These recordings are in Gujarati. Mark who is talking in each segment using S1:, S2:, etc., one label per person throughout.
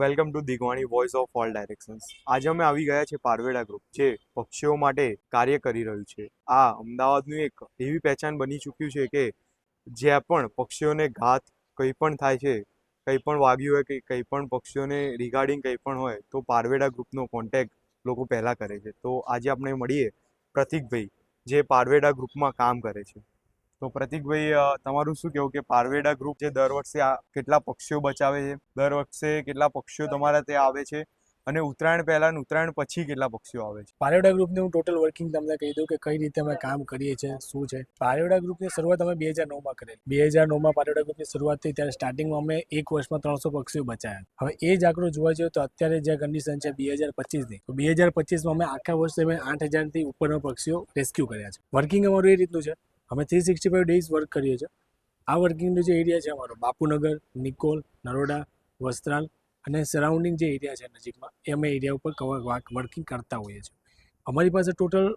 S1: Welcome to Digvani voice of all directions આજે અમે આવી ગયા છે પારવેડા ગ્રુપ જે પક્ષીઓ માટે કાર્ય કરી રહ્યું છે. આ અમદાવાદનું એક એવી પહેચાન બની ચૂક્યું છે કે જ્યાં પણ પક્ષીઓને ઘાત કંઈ પણ થાય છે, કંઈ પણ વાગ્યું હોય કે કંઈ પણ પક્ષીઓને રિગાર્ડિંગ કંઈ પણ હોય, તો પારવેડા ગ્રુપનો કોન્ટેક્ટ લોકો પહેલાં કરે છે. તો આજે આપણે મળીએ પ્રતિકભાઈ, જે પારવેડા ગ્રુપમાં કામ કરે છે. તો પ્રતિકભાઈ તમારું શું કહેવું કે પારવેડા ગ્રુપ જે દર વર્ષે કેટલા પક્ષીઓ બચાવે છે? દર વર્ષે કેટલા પક્ષીઓ તમારા ત્યાં આવે છે? અને ઉત્તરાયણ પહેલા ઉત્તરાયણ પછી કેટલા પક્ષીઓ આવે છે?
S2: પારેવડા ગ્રુપની હું ટોટલ વર્કિંગ તમને કહી દઉં કે કઈ રીતે અમે કામ કરીએ છીએ, શું છે. પારેવડા ગ્રુપની શરૂઆત અમે બે હજાર નવમાં કરેલી. બે હજાર નવમાં પારેવડા ગ્રુપની શરૂઆત થઈ, ત્યારે સ્ટાર્ટિંગમાં અમે એક વર્ષમાં ત્રણસો પક્ષીઓ બચાવ્યા હવે એ જ આંકડો જોવા જઈએ તો અત્યારે જે કન્ડિશન છે બે હજાર પચીસની તો બે હજાર પચીસમાં અમે આખા વર્ષે અમે આઠ હજારથી ઉપરના પક્ષીઓ રેસ્ક્યુ કર્યા છે. વર્કિંગ અમારું એ રીતનું છે. અમે three sixty five days work કરીએ છીએ. આ વર્કિંગનો જે એરિયા છે અમારો, બાપુનગર, નિકોલ, નરોડા, વસ્ત્રાલ અને સરાઉન્ડિંગ જે એરિયા છે નજીકમાં, એ અમે એરિયા ઉપર કવર વર્કિંગ કરતા હોઈએ છીએ. અમારી પાસે ટોટલ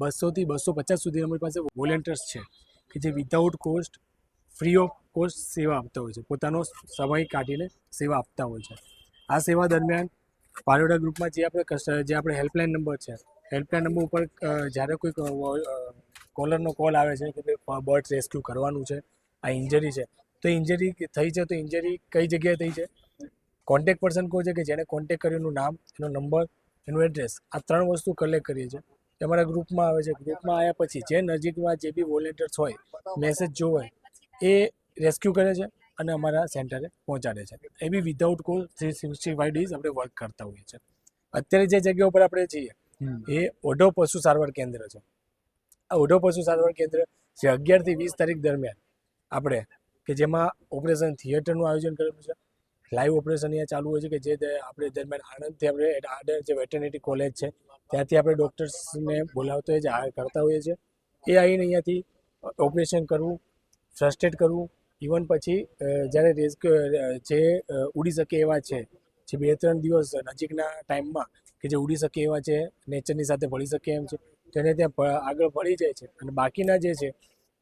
S2: બસોથી બસો પચાસ સુધી અમારી પાસે વોલેન્ટિયર્સ છે કે જે without cost free of cost સેવા આપતા હોય છે. પોતાનો સમય કાઢીને સેવા આપતા હોય છે. આ સેવા દરમિયાન પારોડા ગ્રુપમાં જે આપણે જે આપણે હેલ્પલાઇન નંબર છે હેલ્પલાઇન નંબર ઉપર જ્યારે કોઈક કોલરનો કોલ આવે છે કે ભાઈ બર્ડ રેસ્ક્યુ કરવાનું છે આ ઇન્જરી છે. તો ઇન્જરી થઈ છે તો ઇન્જરી કઈ જગ્યાએ થઈ છે? કોન્ટેક પર્સન કહો છે કે જેણે કોન્ટેક્ટ કર્યુંનું નામ એનો નંબર એનું એડ્રેસ આ ત્રણ વસ્તુ કલેક્ટ કરીએ છીએ. અમારા ગ્રુપમાં આવે છે. ગ્રુપમાં આવ્યા પછી જે નજીકમાં જે બી વોલેન્ટિયર્સ હોય મેસેજ જોવે હોય એ રેસ્ક્યુ કરે છે અને અમારા સેન્ટરે પહોંચાડે છે. એ બી without call three sixty five days આપણે વર્ક કરતા હોઈએ છીએ. અત્યારે જે જગ્યા ઉપર આપણે છીએ એ ઓઢો પશુ સારવાર કેન્દ્ર છે. આ ઓઢો પશુ સારવાર કેન્દ્ર જે અગિયારથી વીસ તારીખ દરમિયાન આપણે કે જેમાં ઓપરેશન થિયેટરનું આયોજન કરેલું છે. લાઈવ ઓપરેશન અહીંયા ચાલુ હોય છે કે જે આપણે દરમિયાન આણંદથી આપણે આડર જે વેટરનિટી કોલેજ છે, ત્યાંથી આપણે ડૉક્ટર્સને બોલાવતો છે, આ કરતા હોઈએ છીએ. એ આવીને અહીંયાથી ઓપરેશન કરવું ફર્સ્ટ એડ કરવું ઇવન પછી જ્યારે રેસ્ક્યુ જે ઉડી શકે એવા છે, જે બે ત્રણ દિવસ નજીકના ટાઈમમાં કે જે ઉડી શકે એવા છે, નેચરની સાથે ભળી શકે એમ છે તેને ત્યાં આગળ ભળી જાય છે. અને બાકીના જે છે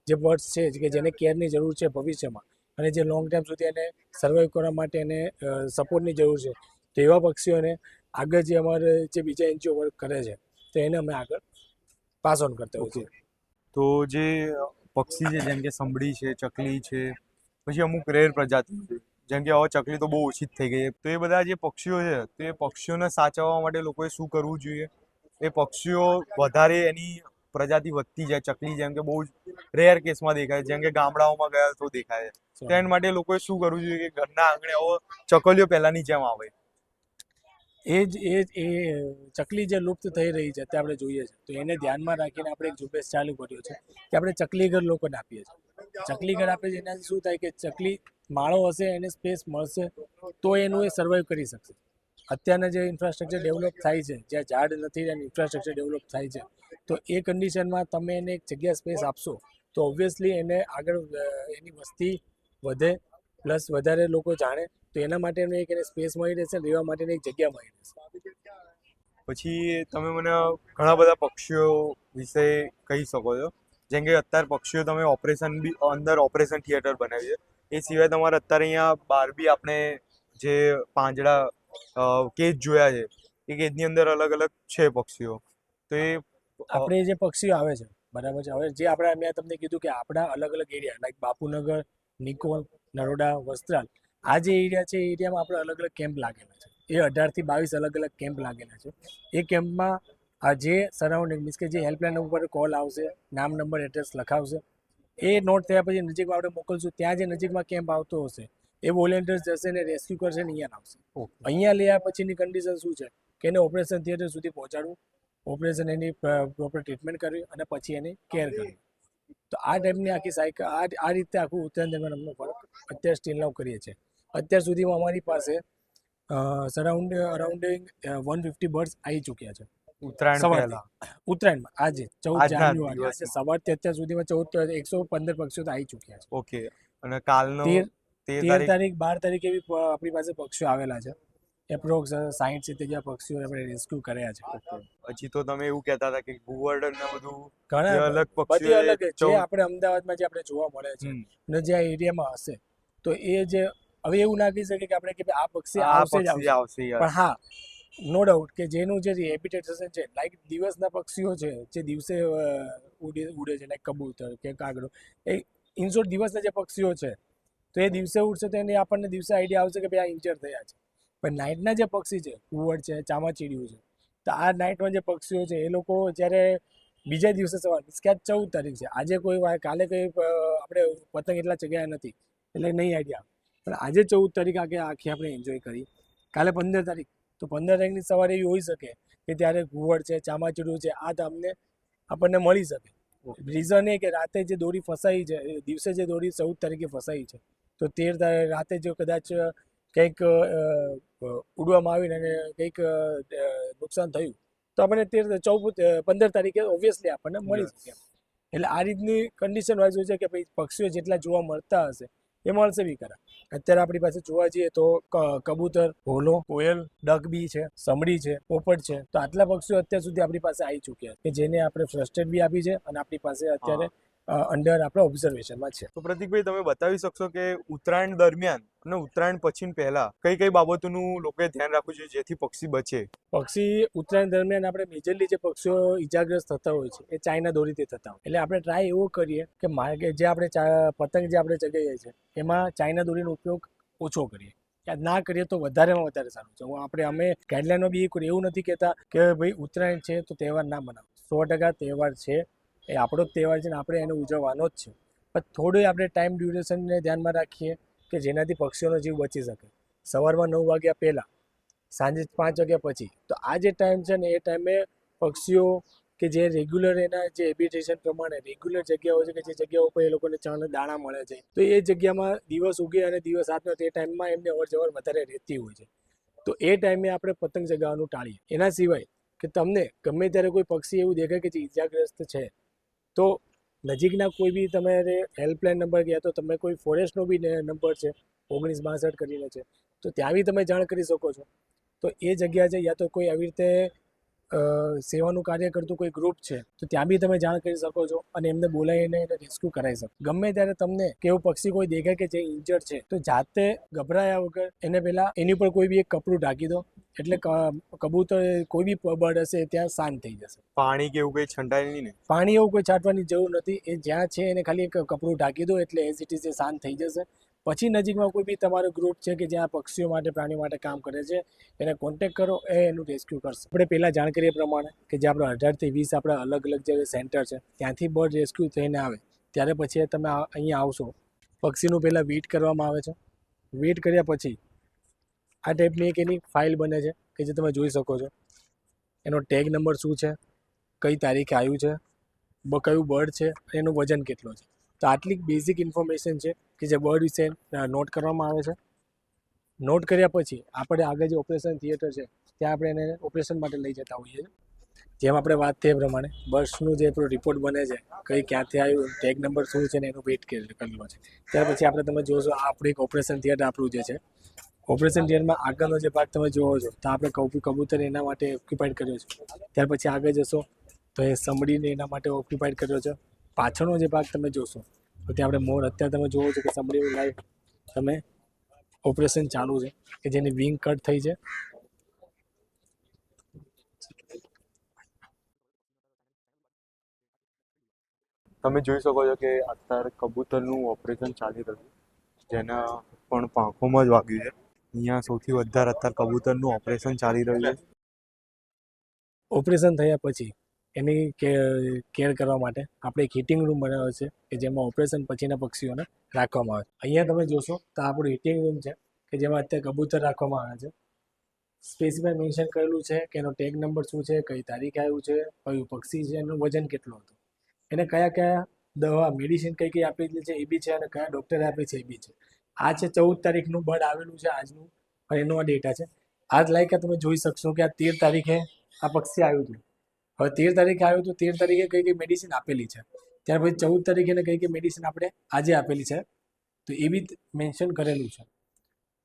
S2: જે બર્ડ્સ છે કે જેને કેરની જરૂર છે ભવિષ્યમાં અને જે લોંગ ટાઈમ સુધી એને સર્વાઈવ કરવા માટે એને સપોર્ટની જરૂર છે તો એવા પક્ષીઓને આગળ જે અમારે જે બીજા એનજીઓ વર્ક કરે છે તો એને અમે આગળ પાસ ઓન કરતા હોઈએ છીએ.
S1: તો જે પક્ષી છે જેમ કે સંભળી છે ચકલી છે પછી અમુક રેર પ્રજાતિ છે જેમ કે હવે ચકલી તો બહુ ઓછી જ થઈ ગઈ તો એ બધા જે પક્ષીઓ છે તે પક્ષીઓને સાચવવા માટે લોકોએ શું કરવું જોઈએ? એ પક્ષીઓ વધારે એની પ્રજાતિ વધતી જાય, ચકલી જેમ કે બહુ જ રેર કેસમાં દેખાય જેમ કે ગામડાઓમાં ગયા તો દેખાય છે. તો માટે લોકોએ શું કરવું જોઈએ કે ઘરના આંગણે આવો ચકલીઓ પહેલાની જેમ આવે.
S2: એ જ, એ એ ચકલી જે લુપ્ત થઈ રહી છે તે આપણે જોઈએ છે. તો એને ધ્યાનમાં રાખીને આપણે એક ઝુંબેશ ચાલુ કર્યો છે કે આપણે ચકલીઘર લોકોને આપીએ છીએ. ચકલીઘર આપણે એનાથી શું થાય કે ચકલી માળો હશે, એને સ્પેસ મળશે તો એનું એ સર્વાઈવ કરી શકશે. અત્યારના જે ઇન્ફ્રાસ્ટ્રક્ચર ડેવલપ થાય છે, જ્યાં ઝાડ નથી અને ઇન્ફ્રાસ્ટ્રક્ચર ડેવલપ થાય છે, તો એ કન્ડિશનમાં તમે એને એક જગ્યા સ્પેસ આપશો, તો ઓબ્વિયસલી એને આગળ એની વસ્તી વધે પ્લસ વધારે લોકો જાણે, તો એના માટેનું એક એને સ્પેસ મળી રહેશે, રહેવા માટેની એક જગ્યા મળી રહેશે.
S1: પછી તમે મને ઘણા બધા પક્ષીઓ વિશે કહી શકો છો, જેમ કે અત્યારે પક્ષીઓ તમે ઓપરેશન બી, અંદર ઓપરેશન થિયેટર બનાવી છે, એ સિવાય તમારે અત્યારે અહીંયા બહાર બી આપણે જે પાંજડા કેજ જોયા છે. એ કેજની અંદર અલગ અલગ છે પક્ષીઓ. તો એ
S2: આપણે જે પક્ષીઓ આવે છે, બરાબર છે. હવે જે આપણે મેં તમને કીધું કે આપણા અલગ અલગ એરિયા લાઈક બાપુનગર, નિકોલ, નરોડા, વસ્ત્રાલ, આ જે એરિયા છે, એ એરિયામાં આપણે અલગ અલગ કેમ્પ લાગેલા છે. એ અઢારથી બાવીસ અલગ અલગ કેમ્પ લાગેલા છે. એ કેમ્પમાં આ જે સરાઉન્ડિંગ મીન્સ કે જે હેલ્પલાઇન ઉપર કોલ આવશે, નામ નંબર એડ્રેસ લખાવશે, એ નોટ થયા પછી નજીકમાં આપણે મોકલશું. ત્યાં જે નજીકમાં કેમ્પ આવતો હશે એ વોલેન્ટિયર્સ જશે ને રેસ્ક્યુ કરશે ને અહીંયા લાવશે અહીંયા લઈ આવ્યા પછીની કન્ડિશન શું છે? કે એને ઓપરેશન થિયેટર સુધી પહોંચાડવું ઓપરેશન એની પ્રોપર ટ્રીટમેન્ટ કરવી અને પછી એની કેર કરવી. તો આ ટાઈપની આખી સાયકલ આ આ રીતે આખું ઉત્તરાયણ દરમિયાન અમને વર્ક અત્યારે સ્ટીલ નાવ કરીએ છીએ. અત્યાર સુધીમાં અમારી પાસે surround arounding one fifty birds આવી ચૂક્યા છે.
S1: ઉત્તરાયણ
S2: ઉત્તરાયણમાં આજે ચૌદ જાન્યુઆરી સવારથી અત્યાર સુધીમાં ચૌદ એકસો પંદર પક્ષીઓ તો આવી ચૂક્યા છે.
S1: ઓકે અને કાલનો
S2: તેર
S1: તેર
S2: તેર
S1: તારીખ
S2: બાર તારીખ એવી આપણી પાસે પક્ષીઓ આવેલા છે. એપ્રોક્સ સાઠ સિત્તેર જેવા પક્ષીઓ આપણે રેસ્ક્યુ કર્યા છે.
S1: પછી તો તમે એવું કહેતા હતા કે ગુવર્ડન ને બધું
S2: ઘણા
S1: અલગ પક્ષીઓ
S2: અલગ છે. જે આપણે અમદાવાદમાં જે આપણે જોવા મળે છે. અને જે આ એરિયામાં હશે તો એ જે હવે એવું ના કહી શકે કે આપણે કે આ પક્ષી આવશે જ આવશે.
S1: આવશે
S2: પણ હા નો ડાઉટ કે જેનું જે હેબિટેશન છે લાઈક દિવસના પક્ષીઓ છે જે દિવસે ઉડે ઉડે છે લાઈક કબૂતર કે કાગડો એ ઇન્સોર દિવસના જે પક્ષીઓ છે તો એ દિવસે ઉડશે તો એને આપણને દિવસે આઈડિયા આવશે કે ભાઈ આ ઇન્જર થયા છે. પણ નાઇટના જે પક્ષી છે કુવડ છે ચામાચીડિયું છે તો આ નાઇટમાં જે પક્ષીઓ છે એ લોકો જ્યારે બીજા દિવસે સવાર કે ચૌદ તારીખ છે આજે કોઈ વાર કાલે કોઈ આપણે પતંગ એટલા ચગ્યા નથી એટલે નહીં આઈડિયા પણ આજે ચૌદ તારીખ આગે આખી આપણે એન્જોય કરી. કાલે પંદર તારીખ તો પંદર તારીખની સવારે એવી હોઈ શકે કે ત્યારે ઘુવડ છે ચામાચીડું છે આ તમને આપણને મળી શકે. રીઝન એ કે રાતે જે દોરી ફસાઈ છે દિવસે જે દોરી ચૌદ તારીખે ફસાઈ છે તો તેર રાતે જો કદાચ કંઈક ઉડવામાં આવીને અને કંઈક નુકસાન થયું તો આપણને તેર ચૌદ પંદર તારીખે ઓબ્વિયસલી આપણને મળી શકે. એટલે આ રીતની કન્ડિશન વાઇઝ હોય છે કે ભાઈ પક્ષીઓ જેટલા જોવા મળતા હશે એ મળશે બી ખરા. અત્યારે આપણી પાસે જોવા જઈએ તો કબૂતર ભોલો કોયલ ડગબી છે સમડી છે પોપટ છે તો આટલા પક્ષીઓ અત્યાર સુધી આપણી પાસે આવી ચૂક્યા કે જેને આપણે ફ્રસ્ટેડ બી આપી છે અને આપણી પાસે અત્યારે અંડર આપણા ઓબ્ઝર્વેશનમાં છે.
S1: તો પ્રતિકભાઈ તમે બતાવી શકશો કે ઉત્તરાયણ દરમિયાન અને ઉત્તરાયણ પછી પહેલા કઈ કઈ બાબતોનું લોકોએ ધ્યાન રાખવું જોઈએ જેથી પક્ષી બચે?
S2: પક્ષી ઉત્તરાયણ દરમિયાન આપણે મેજરલી જે પક્ષીઓ ઈજાગ્રસ્ત થતા હોય છે એ ચાઇના દોરીથી થતા હોય. એટલે આપણે ટ્રાય એવો કરીએ કે માર્ગે જે આપણે પતંગ જે આપણે ચગાવીએ છીએ એમાં ચાઇના દોરીનો ઉપયોગ ઓછો કરીએ. ના કરીએ તો વધારેમાં વધારે સારું છે. આપણે અમે ગાઈડલાઈનમાં બી એક એવું નથી કહેતા કે ભાઈ ઉત્તરાયણ છે તો તહેવાર ના મનાવો. સો ટકા તહેવાર છે એ આપણો જ તહેવાર છે ને આપણે એને ઉજવવાનો જ છે. પણ થોડું આપણે ટાઈમ ડ્યુરેશનને ધ્યાનમાં રાખીએ કે જેનાથી પક્ષીઓનો જીવ બચી શકે. સવારમાં નવ વાગ્યા પહેલાં, સાંજે પાંચ વાગ્યા પછી, તો આ જે ટાઈમ છે ને એ ટાઈમે પક્ષીઓ કે જે રેગ્યુલર એના જે એબિટેશન પ્રમાણે રેગ્યુલર જગ્યાઓ છે કે જે જગ્યાઓ પર એ લોકોને ચણ દાણા મળે છે, તો એ જગ્યામાં દિવસ ઉગે અને દિવસ રાતનો તે ટાઈમમાં એમને અવર જવર વધારે રહેતી હોય છે. તો એ ટાઈમે આપણે પતંગ ચગાવવાનું ટાળીએ. એના સિવાય કે તમને ગમે ત્યારે કોઈ પક્ષી એવું દેખાય કે જે ઈજાગ્રસ્ત છે તો નજીકના કોઈ બી તમારે હેલ્પલાઇન નંબર ગયા તો તમે કોઈ ફોરેસ્ટનો બી નંબર છે, ઓગણીસ બાસઠ કરીને છે, તો ત્યાં બી તમે જાણ કરી શકો છો. તો એ જગ્યા છે, યા તો કોઈ આવી રીતે સેવાનું કાર્ય કરતું કોઈ ગ્રુપ છે, તો ત્યાં બી તમે જાણ કરી શકો છો અને એમને બોલાવીને એને રેસ્ક્યુ કરાવી શકો. ગમે ત્યારે તમને કે એવું પક્ષી કોઈ દેખાય કે જે ઇન્જર્ડ છે, તો જાતે ગભરાયા વગર એને પહેલાં એની ઉપર કોઈ બી એક કપડું ઢાંકી દો એટલે ક- કબૂતર કોઈ બી બર્ડ હશે ત્યાં શાંત થઈ જશે.
S1: પાણી કે એવું કઈ છંટાય નહીં ને?
S2: પાણી એવું કોઈ છાંટવાની જરૂર નથી. એ જ્યાં છે એને ખાલી એક કપડું ઢાંકી દો એટલે એઝ ઇટ ઇઝ એ શાંત થઈ જશે. પછી નજીકમાં કોઈ બી તમારો ગ્રુપ છે કે જ્યાં પક્ષીઓ માટે પ્રાણીઓ માટે કામ કરે છે એને કોન્ટેક્ટ કરો એ એનું રેસ્ક્યુ કરશે. આપણે પહેલાં જાણ કરીએ પ્રમાણે કે જે આપણે અઢારથી વીસ આપણા અલગ અલગ જે સેન્ટર છે ત્યાંથી બર્ડ રેસ્ક્યુ થઈને આવે. ત્યારે પછી તમે અહીંયા આવશો. પક્ષીનું પહેલાં વીટ કરવામાં આવે છે. વીટ કર્યા પછી આ ટાઈપની એક એની ફાઇલ બને છે કે જે તમે જોઈ શકો છો. એનો ટેગ નંબર શું છે? કઈ તારીખે આવ્યું છે? કયું બર્ડ છે? અને એનું વજન કેટલું છે? તો આટલી બેઝિક ઇન્ફોર્મેશન છે કે જે બર્ડ વિશે નોટ કરવામાં આવે છે. નોટ કર્યા પછી આપણે આગળ જે ઓપરેશન થિયેટર છે, ત્યાં આપણે એને ઓપરેશન માટે લઈ જતા હોઈએ છીએ. જેમ આપણે વાત થઈ પ્રમાણે બર્ડ્સનું જે રિપોર્ટ બને છે, કઈ ક્યાંથી આવ્યું ટેગ નંબર શું છે ને એનું વેઇટ કરેલો છે ત્યાર પછી આપણે તમે જોશો આ આપણું એક ઓપરેશન થિયેટર આપણું જે છે ઓપરેશન ડિયરમાં આગળનો જે ભાગ તમે જોવો છો, તો આપણે કૌપી કબૂતર એના માટે ઓક્યુપાઈડ કર્યો છે. ત્યાર પછી આગળ જશો, તો એ સમડીને એના માટે ઓક્યુપાઈડ કર્યો છે. પાછળનો જે ભાગ તમે જોશો, તો ત્યાં આપણે મોર અત્યારે તમે જોવો છો કે સમડીનું લાઈવ તમે ઓપરેશન ચાલુ છે, કે જેની વિંગ કટ થઈ છે.
S1: તમે જોઈ શકો છો કે અત્યારે કબૂતરનું ઓપરેશન ચાલી રહ્યું જેના પણ પાંખોમાં જ વાગ્યું છે. અહીંયા સૌથી વધારે અત્યારે કબૂતરનું ઓપરેશન ચાલી રહ્યું છે.
S2: ઓપરેશન થયા પછી એની કેર કરવા માટે આપણે એક હીટિંગ રૂમ બનાવ્યો છે કે જેમાં ઓપરેશન પછીના પક્ષીઓને રાખવામાં આવે. અહીંયા તમે જોશો તો આપણું હીટિંગ રૂમ છે કે જેમાં અત્યારે કબૂતર રાખવામાં આવે છે. સ્પેસિફાઈ મેન્શન કરેલું છે કે એનો ટેગ નંબર શું છે, કઈ તારીખે આવ્યું છે, કયું પક્ષી છે, એનું વજન કેટલું હતું. એને કયા કયા દવા મેડિસિન કઈ કઈ આપેલી છે એ બી છે અને કયા ડૉક્ટરે આપી છે એ બી છે. આ છે ચૌદ તારીખનું બર્ડ આવેલું છે આજનું અને એનો આ ડેટા છે. આજ લાયકા તમે જોઈ શકશો કે આ તેર તારીખે આ પક્ષી આવ્યું હતું. હવે તેર તારીખે આવ્યું હતું, તેર તારીખે કઈ કઈ મેડિસિન આપેલી છે. ત્યાર પછી ચૌદ તારીખે કઈ કઈ મેડિસિન આપણે આજે આપેલી છે. તો એ બી મેન્શન કરેલું છે.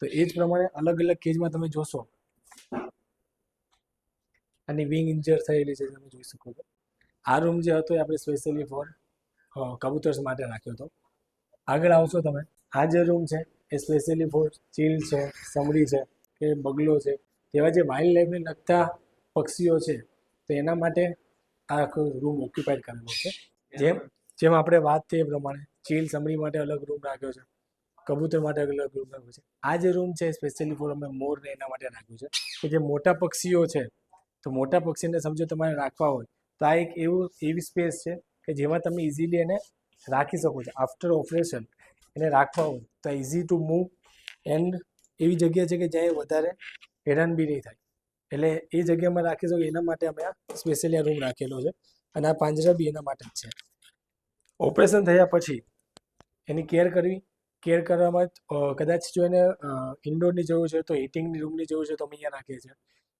S2: તો એ જ પ્રમાણે અલગ અલગ કેજમાં તમે જોશો. અને વિંગ ઇન્જર થયેલી છે, તમે જોઈ શકો છો. આ રૂમ જે હતો એ આપણે સ્પેશિયલી ફોર કબૂતર્સ માટે રાખ્યો હતો. આગળ આવશો તમે. આ જે રૂમ છે, એ સ્પેશિયલી ફોર ચીલ છે સમડી છે, કે બગલો છે, તેવા જે વાઇલ્ડ લાઈફને લગતા પક્ષીઓ છે, તો એના માટે આ આખો રૂમ ઓક્યુપાઈડ કરેલો છે. જેમ જેમ આપણે વાત થઈ એ પ્રમાણે ચીલ સમડી માટે અલગ રૂમ રાખ્યો છે, કબૂતર માટે અલગ રૂમ રાખ્યો છે. આ જે રૂમ છે સ્પેશિયલી ફોર અમે મોરને એના માટે રાખ્યું છે, કે જે મોટા પક્ષીઓ છે, તો મોટા પક્ષીને સમજો તમારે રાખવા હોય, તો આ એક એવું, એવી સ્પેસ છે, કે જેમાં તમે ઇઝીલી એને રાખી શકો છો. આફ્ટર ઓપરેશન એને રાખવા હોય. તો ઇઝી ટુ મૂવ એન્ડ એવી જગ્યા છે કે જ્યાં એ વધારે હેરાન બી નહીં થાય. એટલે એ જગ્યામાં રાખી શકો. એના માટે અમે આ સ્પેશિયલી આ રૂમ રાખેલો છે. અને આ પાંજરા બી એના માટે જ છે. ઓપરેશન થયા પછી એની કેર કરવી. કેર કરવામાં કદાચ જો એને ઇન્ડોરની જરૂર છે તો હીટિંગની રૂમની જરૂર છે તો અમે અહીંયા રાખીએ છીએ.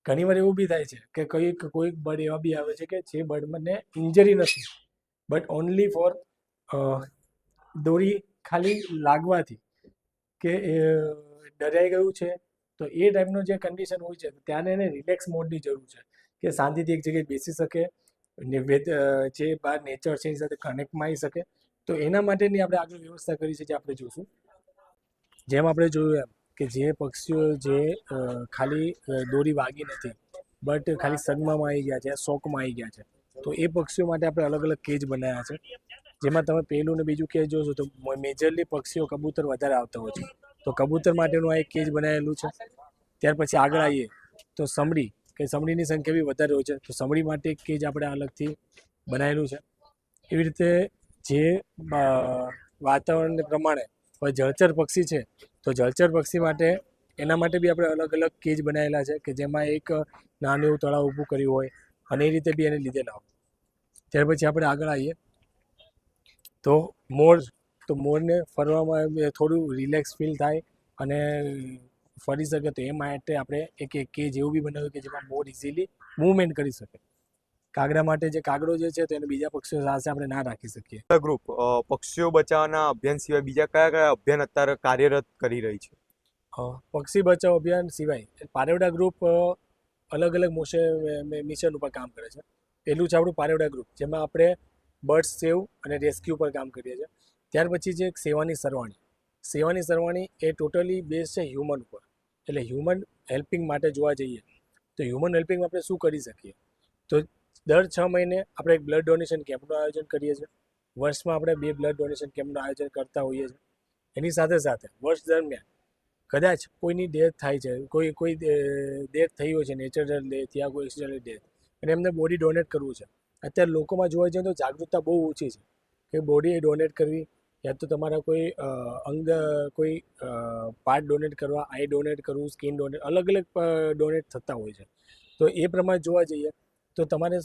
S2: ઘણીવાર એવું બી થાય છે કે કોઈક કોઈક બર્ડ એવા બી આવે છે કે જે બર્ડને ઇન્જરી નથી. બટ ઓનલી ફોર દોરી ખાલી લાગવાથી કે ડરાઈ ગયું છે, તો એ ટાઈપનું જે કન્ડિશન હોય છે ત્યારે એને રિલેક્સ મોડની જરૂર છે, કે શાંતિથી એક જગ્યાએ બેસી શકે જે બહાર નેચર છે એની સાથે કનેક્ટમાં આવી શકે. તો એના માટેની આપણે આગળ વ્યવસ્થા કરી છે જે આપણે જોશું. જેમ આપણે જોયું એમ કે જે પક્ષીઓ જે ખાલી દોરી વાગી નથી બટ ખાલી સગમામાં આવી ગયા છે, શોકમાં આવી ગયા છે, તો એ પક્ષીઓ માટે આપણે અલગ અલગ કેજ બનાવ્યા છે. જેમાં તમે પહેલું ને બીજું કેજ જોશો તો મેજરલી પક્ષીઓ કબૂતર વધારે આવતા હોય છે. તો કબૂતર માટેનું આ એક કેજ બનાવેલું છે. ત્યાર પછી આગળ આવીએ તો સમડી, કે સમડીની સંખ્યા બી વધારે હોય છે. તો સમડી માટે એક કેજ આપણે અલગથી બનાવેલું છે. એવી રીતે જે વાતાવરણ પ્રમાણે હવે જળચર પક્ષી છે, તો જળચર પક્ષી માટે એના માટે બી આપણે અલગ અલગ કેજ બનાવેલા છે, કે જેમાં એક નાનું એવું તળાવ ઊભું કર્યું હોય અને એ રીતે બી એને લીધેલા હોય. ત્યાર પછી આપણે આગળ આવીએ તો મોર તો મોરને ફરવામાં થોડું રિલેક્સ ફીલ થાય અને ફરી શકે તો એ માટે આપણે એક એક કેજ એવું બી બનાવ્યું કે જેમાં મોર ઇઝીલી મૂવમેન્ટ કરી શકે. કાગડા માટે જે કાગડો જે છે તો એને બીજા પક્ષીઓ સાથે આપણે ના રાખી શકીએ.
S1: ગ્રુપ પક્ષીઓ બચાવવાના અભિયાન સિવાય બીજા કયા કયા અભિયાન અત્યારે કાર્યરત કરી રહી છે?
S2: પક્ષી બચાવ અભિયાન સિવાય પારેવડા ગ્રુપ અલગ અલગ મોશે મિશન ઉપર કામ કરે છે. પહેલું છે આપણું પારેવડા ગ્રુપ જેમાં આપણે બર્ડ સેવ અને રેસ્ક્યુ પર કામ કરીએ છીએ. ત્યાર પછી છે સેવાની સરવાણી. સેવાની સરવાણી એ ટોટલી બેઝ છે હ્યુમન ઉપર. એટલે હ્યુમન હેલ્પિંગ માટે જોવા જઈએ, તો હ્યુમન હેલ્પિંગ આપણે શું કરી શકીએ? તો દર છ મહિને આપણે એક બ્લડ ડોનેશન કેમ્પનું આયોજન કરીએ છીએ. વર્ષમાં આપણે બે બ્લડ ડોનેશન કેમ્પનું આયોજન કરતા હોઈએ છીએ. એની સાથે સાથે વર્ષ દરમિયાન કદાચ કોઈની ડેથ થાય છે, કોઈ કોઈ ડેથ થઈ હોય છે, નેચરલ ડેથ યા કોઈ એક્સિડન્ટ ડેથ, અને એમને બોડી ડોનેટ કરવું છે. અત્યારે લોકોમાં જોવા જઈએ તો જાગૃતતા બહુ ઓછી છે. કે બોડી ડોનેટ કરવી, યા તો તમારા કોઈ અંગ, કોઈ પાર્ટ ડોનેટ કરવા આઈ ડોનેટ કરવું સ્કિન ડોનેટ અલગ અલગ ડોનેટ થતા હોય છે. તો એ પ્રમાણે જોવા જઈએ, તો તમારે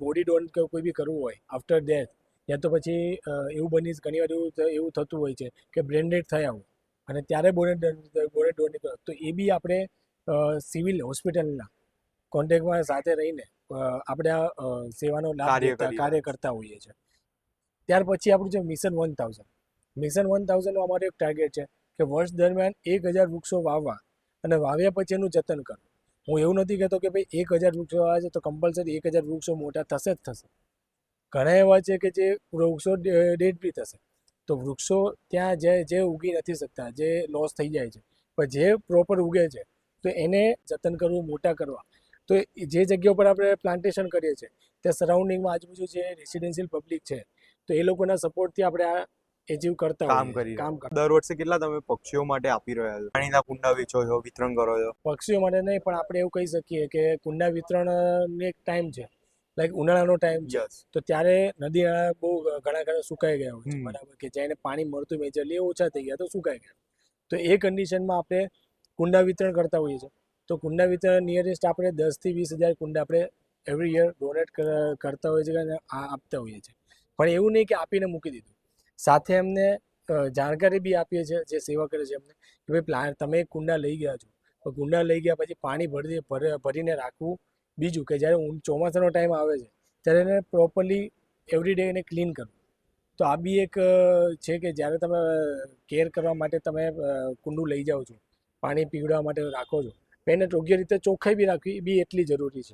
S2: બોડી ડોનેટ કોઈ બી કરવું હોય આફ્ટર ડેથ યા તો પછી એવું બની ઘણી વાર એવું એવું થતું હોય છે કે બ્રેન્ડેડ થયા હોય, અને ત્યારે બોનેટ બોનેટ ડોનેટ તો એ બી આપણે સિવિલ હોસ્પિટલના કોન્ટેક્ટમાં સાથે રહીને આપણે આ સેવાનો લાભ
S1: કાર્ય
S2: કરતા હોઈએ છીએ. ત્યાર પછી આપણું છે mission one thousand. Mission one થાઉઝન્ડનો અમારો એક ટાર્ગેટ છે કે વર્ષ દરમિયાન એક હજાર વૃક્ષો વાવવા અને વાવ્યા પછી એનું જતન કરવું. હું એવું નથી કહેતો કે ભાઈ એક હજાર વૃક્ષો વાવ્યા છે તો કમ્પલસરી એક હજાર વૃક્ષો મોટા થશે જ થશે. ઘણા એવા છે કે જે વૃક્ષો ડેડ બી થશે. તો વૃક્ષો ત્યાં જે જે ઉગી નથી શકતા જે લોસ થઈ જાય છે. પણ જે પ્રોપર ઉગે છે તો એને જતન કરવું મોટા કરવા. તો જે જગ્યા ઉપર આપણે પ્લાન્ટેશન કરીએ છીએ ત્યાં સરાઉન્ડિંગમાં આજુબાજુ જે રેસિડેન્શિયલ પબ્લિક છે તો એ લોકોના સપોર્ટથી આપણે આ એચીવ કરતા
S1: કામ કરી
S2: કામ
S1: દર વર્ષે કેટલા તમે પક્ષીઓ માટે આપી રહ્યા છો? પાણીના કુંડા વેચો છો વિતરણ કરો છો?
S2: પક્ષીઓ માટે નહીં પણ આપણે એવું કહી શકીએ કે કુંડા વિતરણનો એક ટાઈમ છે. લાઈક ઉનાળાનો ટાઈમ છે. તો ત્યારે નદી બહુ ઘણા ઘણા સુકાઈ ગયા હોય છે. બરાબર કે જેને પાણી મળતું મેજરલી ઓછા થઈ ગયા તો સુકાઈ ગયા. તો એ કન્ડિશનમાં આપણે કુંડા વિતરણ કરતા હોઈએ છીએ. તો કુંડા વિતરણ નિયરેસ્ટ આપણે દસથી વીસ હજાર કુંડા આપણે એવરી યર ડોનેટ કરતા હોઈએ છીએ અને આપતા હોઈએ છીએ. પણ એવું નહીં કે આપીને મૂકી દીધું. સાથે એમને જાણકારી બી આપીએ છીએ, જે સેવા કરે છે એમને, કે ભાઈ પ્લાન તમે કુંડા લઈ ગયા છો. તો કુંડા લઈ ગયા પછી પાણી ભરી ભર- ભરીને રાખવું બીજું કે જ્યારે ચોમાસાનો ટાઈમ આવે છે, ત્યારે એને પ્રોપરલી એવરી ડે એને ક્લીન કરવું. તો આ બી એક છે કે જ્યારે તમે કેર કરવા માટે તમે કુંડું લઈ જાઓ છો, પાણી પીવડાવવા માટે રાખો છો એને યોગ્ય રીતે ચોખ્ખાઈ બી રાખવી બી એટલી જરૂરી છે.